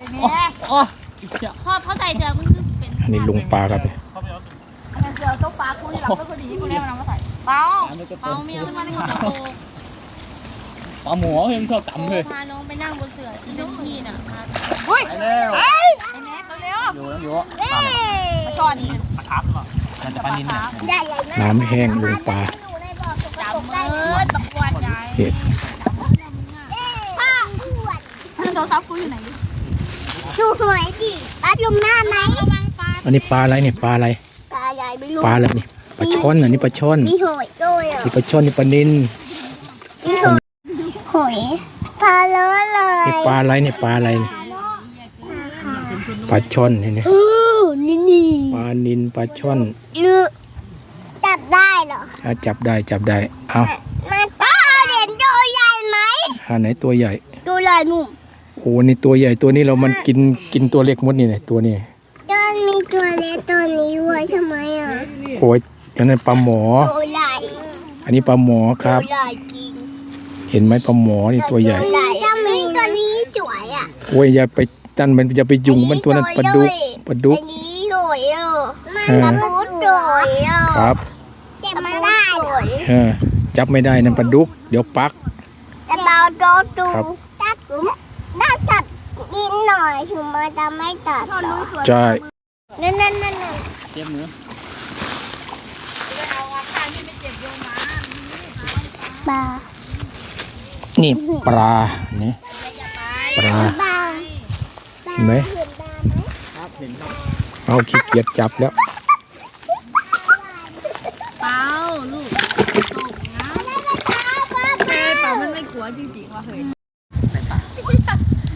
โอ้พ่อพ่อใส่เจอมึงคือเป็นอันนี้ลุงปลาครับเนี่ยอันนั้นเสือตุ๊กปลากูนี่หลับก็ดีกูเนี่ยมันเอามาใส่เปล่าตามไปกระโปรเปางเมียมันมาในกระโปรงปลาหมูเพิ่งชอบตำเลยพาน้องไปนั่งบนเสือที่เป็นที่น่ะพาอุ้ยไปแล้วไอ้แม็กเร็วอยู่แล้วอยู่ๆมาช้อนนี่ปลาทับเหรอมันจะปลานินเนี่ยใหญ่ใหญ่มากน้ำแห้งลุงปลาอยู่ในบ่อสกปรจับกมืได้อตะกวดใหญ่เห็ดป้าอ้วนโทรศัพท์กูอยู่ไหนดิ ดูหวยดิปัดลมหน้าไหมระวังปลาอันนี้ปลาอะไรเนี่ยปลาอะไรตาใหญ่ไม่รู้ปลาอะไรนี่ปลาช่อนอันนี้ปลาช่อนมีหอยด้วยอะนี่ปลาช่อนนี่ปลานินมีหอยหอยปลาเลอะเลยนี่ปลาอะไรเนี่ยปลาอะไรเนี่ยปลาช่อนนี่เนี่ยอู้นี่นี่ปลานินปลาช่อนลือจับได้เหรอเอาจับได้จับได้เอามันป้าเห็นตัวใหญ่ไหมหาไหนตัวใหญ่ตัวใหญ่หนุ่มโอ้นี่ตัวใหญ่ตัวนี้เรามันกินกินตัวเล็กหมดนี่เนี่ยตัวนี้จนมีตัวเล็กตัวนี้ด้วยใช่ไหมอะโอ้ยอันนั้นปลาหมอ ตัวใหญ่อันนี้ปลาหมอคตัรัวบใหญ่จริงเห็นไหมปลาหมอนี่ตัวใหญ่ ตัวใหญ่จะมีตัวนี้สวยอะโอ้ยอย่าไปตั้นมันอย่าไปยุงมันตัวนั้นปลาดุกปลาดุกอันนี้สวยอะมันกระปุกสวยอะครับเจ็บมาได้เหรอเออจับไม่ได้นั่นปลาดุก เดี๋ยวปักแต่เบาโตตูครับตัด น่าตัดนิดหน่อยถึงมันจะไม่ตัดหรอใช่นั่นนั่นนั่นนั่นเจ็บมือปลานี่ปลาเนี่ยปลาปลาเห็นไหมเห็นปลาไหมครับเห็นครับเอาขี้เกียจจับแล้วเปล่าลูกตกนะเฮ้ยปลามันไม่กลัวจริงๆว่ะเฮ้ย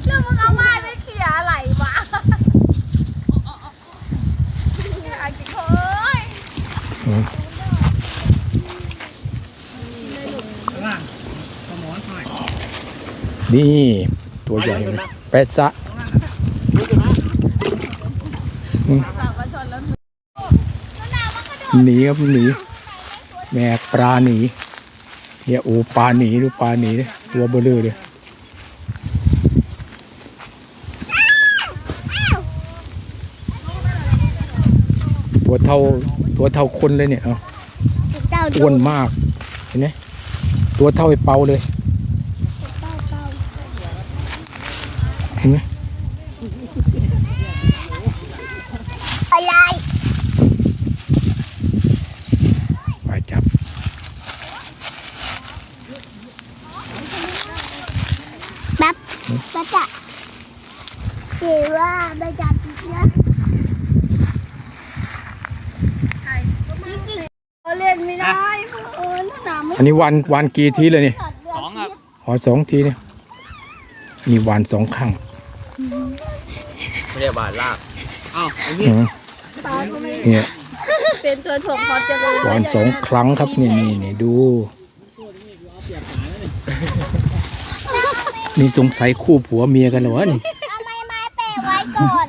แล้วมึงเอาไม้ไปเขี่ยอะไรวะอาจิเฮ้ย ข้างล่างปลาหมอนหน่อย นี่ตัวใหญ่เลยแปะซะอืมหนีครับหนีแม่ปลาหนีเนี่ยโอ้ปลาหนีดูปลาหนีดิตัวเบลอเลยตัวเท่าตัวเท่าคนเลยเนี่ยเอาเจ้าอ้วนมากเห็นไหมตัวเท่าไอ้เปาเลยเห็นไหม อะไร ไปจับ แบบก็จะ ถือว่าไม่จับจริงนะจริงเล่นไม่ได้เออหนามันอันนี้วันวันกี่ทีเลยนี่สองครับหอสองทีเนี่ยมีวันสองข้างไม่ได้บาดลากอ้าวไอ้นี่อืมเนี่ยเป็นตัวถ่วงพอเจริญวันสองครั้งครับนี่นี่นี่ดู นี่สงสัยคู่ผัวเมียกันเหรอวะนี่ ทำไมไม้แปะไว้ก่อน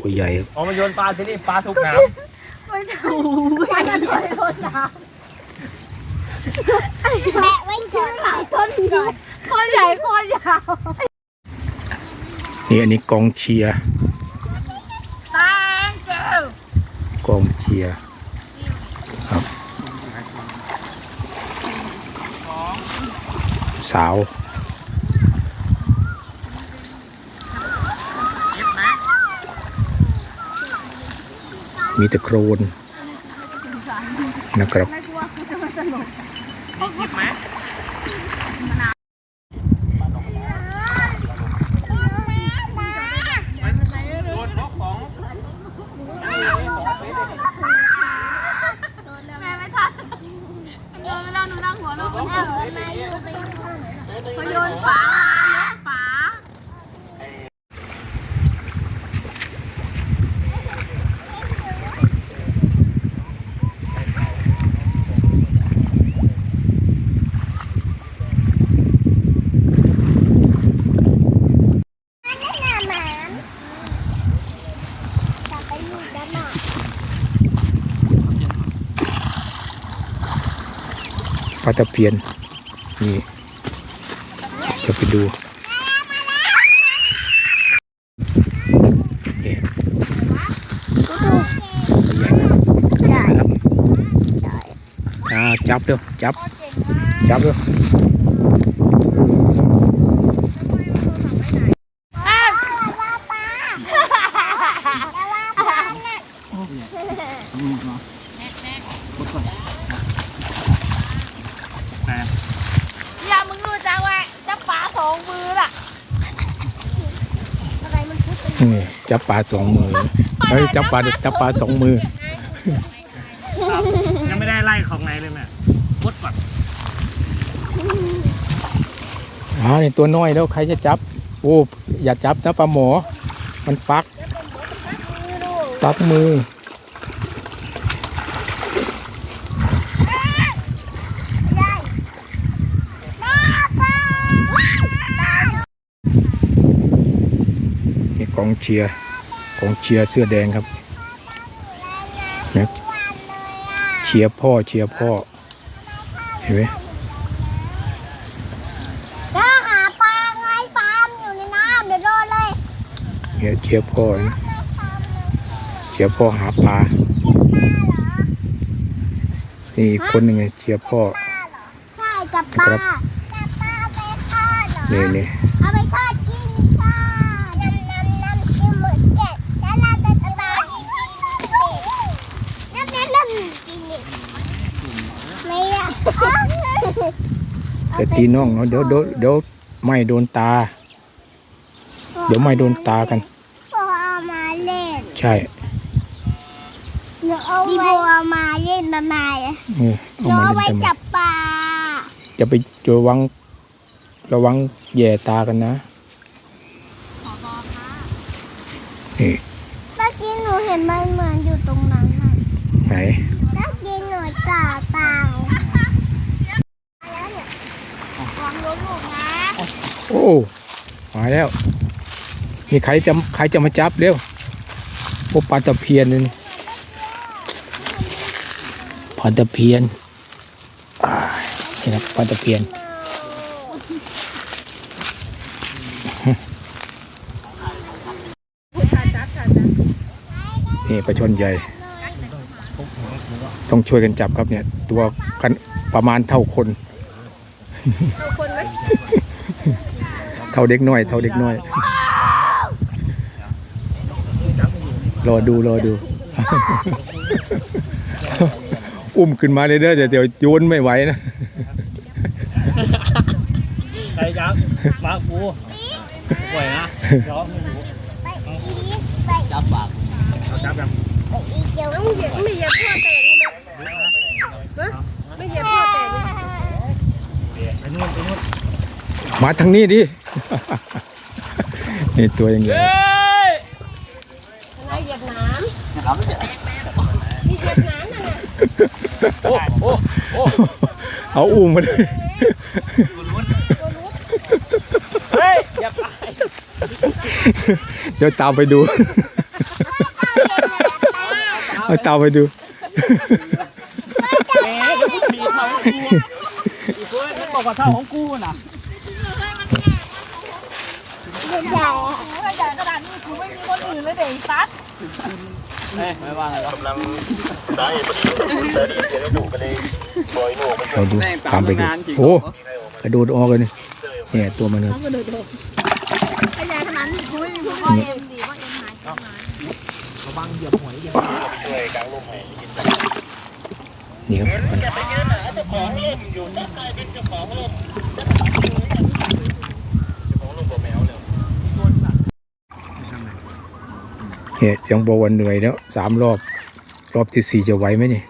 ตัว ใหญ่อ๋อมันโยนปลาที่นี่ปลาทุกน้ไม่ถูกไม่ได้โทษนะแปะไว้ก่อนหลายต้นก่อนคนใหญ่คนยาวนี่อันนี้กองเชียร์ตังเกิลกองเชียร์ครับสาว มีแต่โครนนะครับ แม่ไม่ทันเออเวลาหนูนั่งหัวเราะเขาโยนฝาฝา ป ลาตะเพียน นี่จะไปดูนี่ได้อ่าจับเร็วจับ จับเร็วว่าปลาแต่ว่าปลาน่ะ อย่ามึงรู้จักว่าจะปลาสองมือล่ะ อะไรมั นพุดเป็นนี่จับปลาสองมือเฮ้ยจับปลาจับปลาสองมือ ยังไม่ได้ไล่ของไหนเลยแม่วดก่อนอ่านี่ตัวน้อยแล้วใครจะจับ โอ้อย่าจับนะปลาหมอ มันฟักฟักมือ ได้แม่ปลา นี่ก องเชียร์กองเชียร์เสื้อแดงครับนะเชียร์พ่อเชียร์พ่อ เห็นไหมถ้าหาปลาไงปลามันอยู่ในน้ำเดี๋ยวโดนเลยเนี่ยเชียร์พ่อนะเชียร์พ่อหาปลา นี่อีกคนหนึ่งไงเชียร์พ่อใช่จับปลาครับจับปลาเอาไปทอดเหรอนี่นี่เอาไปทอดกินค่ะน้ำน้ำน้ำกินหมึกเก็ดแล้วเราจะจะตายกินกินเด็กน้ำน้ำน้ำกินเด็กไม่อะ จะตีน้องเนาะเดี๋ยวเดี๋ยวเดี๋ยวไม่โดนตา เดี๋ยวไม่โดนตากันพอเอามาเล่น ใช่เดี๋ยวเอาไว้เอามาเล่นทำไมอะเออเอาเดี๋ยวมาเอาเล่นไว้ทำไมจับปลาจะไประวัง ระวังแย่ตากันนะนี่เมื่อกี้หนูเห็นมันเหมือนอยู่ตรงนั้นน่ะไหน เมื่อกี้หนูจ่า เปล่าโอ้มายแล้วนี่ใครจะใครจะมาจับเร็วพวกปลาตะเพียนนี่ปลาตะเพียนนี่นะปลาตะเพียนนี่ปลาชนใหญ่ ต้องช่วยกันจับครับเนี่ย ตัวกันประมาณเท่าคน เท่าเด็กน้อย เท่าเด็กน้อย รอดูรอดู อุ้มขึ้นมาเลยเด้อเดี๋ยวเดี๋ยวโยนไม่ไหวนะใครยักษ์มากูปล่อยนะยอมไปอีกไป จับปากเอาจับยัง อีกเดี๋ยว ไม่เหยียบไม่เหยียบพ่อแตกนี่ไหมฮะไม่เหยียบพ่อแตกนี่ไหม ไปนู่นไปนู่น มาทางนี้ดิ นี่ตัวยังไงอะไรเหยียบน้ำนี่เหยียบน้ำน่ะน่ะโอ้โอ้โอ้เอาอุ้มมาเลยเฮ้ยอย่าไปเดี๋ยวตามไปดูเอาตามไปดูแหมเดี๋ยวกูถีบเขาให้กูอีกคนบอกว่าเท่าของกูน่ะ ใหญ่ถ้าใหญ่ขนาดนี้กูไม่มีคนอื่นเลยเด็กซัดเฮ้ยไม่ว่าไงหรอกเราดูตามไปดูโอ้กระโดดออกเลยนี่เนี่ยตัวมันเลยถ้าใหญ่ขนาดนี้กูไม่มีคนอื่นเอ็มดีว่าเอ็มหายกลับมานี่ครับมันเนี่ยเสียงบอกว่าเหนื่อยแล้วสามรอบ รอบที่สี่จะไหวไหมนี่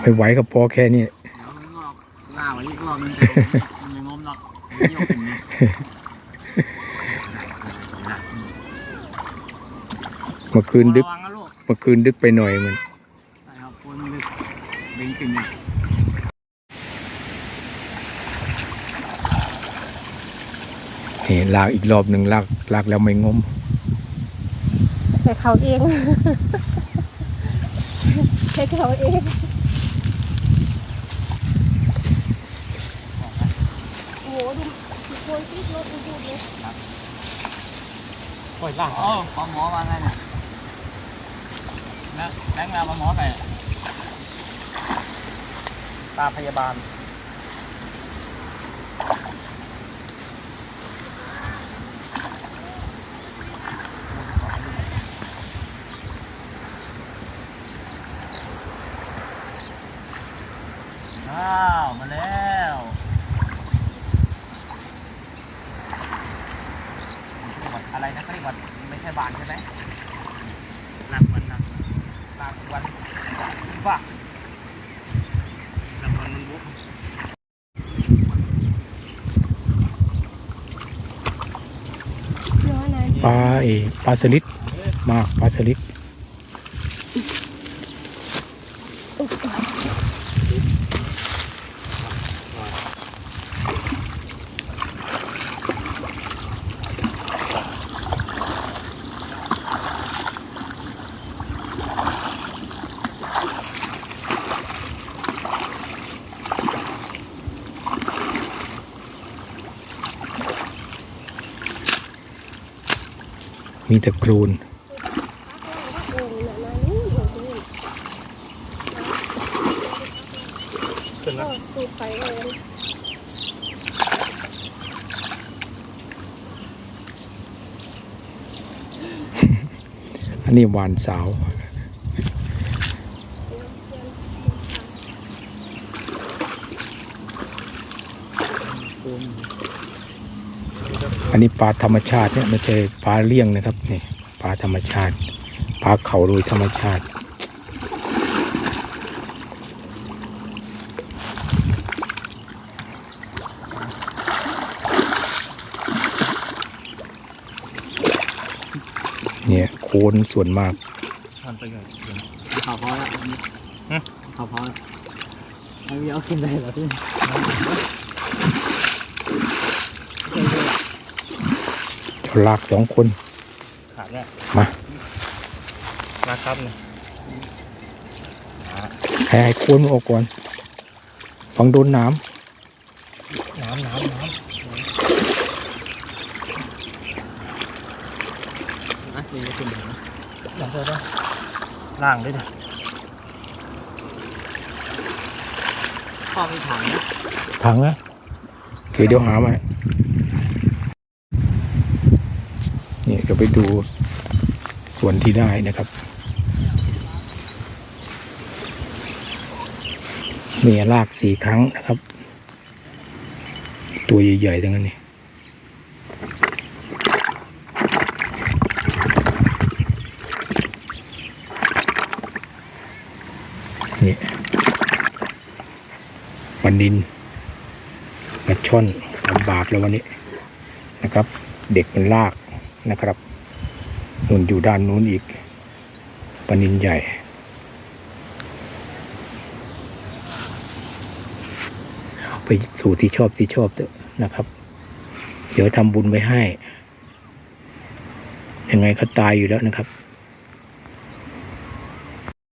ไม่ไหวก็พอแค่นี้ล่าไว้อีกรอบนึงมันไม่งมหรอกเยี่ยวขึ้นนี่เมื่อคืนดึกระวังนะลูกเมื่อคืนดึกไปหน่อยมันใช่ครับคนลึกเบ่งขึ้นเนี่ยนี่ลากอีกรอบหนึ่งลากลากแล้วไม่งม แต่เขาเองแต่เขาเองโอ้ยล่างอ๋อปลาหมอมาไงเนี่ยนะแบงค์มาปลาหมอใส่ตาพยาบาล อ้าว มาแล้วอะไรนะเขาเรียกว่าไม่ใช่บานใช่ไหมหลักมันนะหลักวัน บ้าหลักวันมันบุกปลาเอปลาสลิดมากปลาสลิด มีแต่โครนขึ้นอันนี้หวานสาว อันนี้ปลาธรรมชาติเนี่ยไม่ใช่ปลาเลี้ยงนะครับนี่ปลาธรรมชาติปลาเขาโดยธรรมชาติเนี่ยโคนส่วนมากมันไปเลยข่าวพอแล้วข่าวพอแล้วไม่มีเอาขึ้นได้เหรอพี่ เจ้า ลากสองคน ขาดแล้วมานะครับเนี่ยให้ไอ้โคนมันออกก่อนฟังโดนน้น้ำน้ำน้ำนะนี่จะขึ้นนะลองเถอะล่างด้วยดิพ่อมีถังนะำถังนะโอเคเดี๋ยวหามา เนี่ยเดี๋ยวไปดูส่วนที่ได้นะครับเมียลากสี่ครั้งนะครับ ตัวใหญ่ๆทั้งนั้นนี่นี่วันดินมาช่อนลำบากแล้ววันนี้นะครับ เด็กมันลาก นะครับนุ่นอยู่ด้านนู้นอีกปนินใหญ่ไปสู่ที่ชอบที่ชอบเถอะนะครับ เดี๋ยวทำบุญไว้ให้ยังไงก็ตายอยู่แล้วนะครับ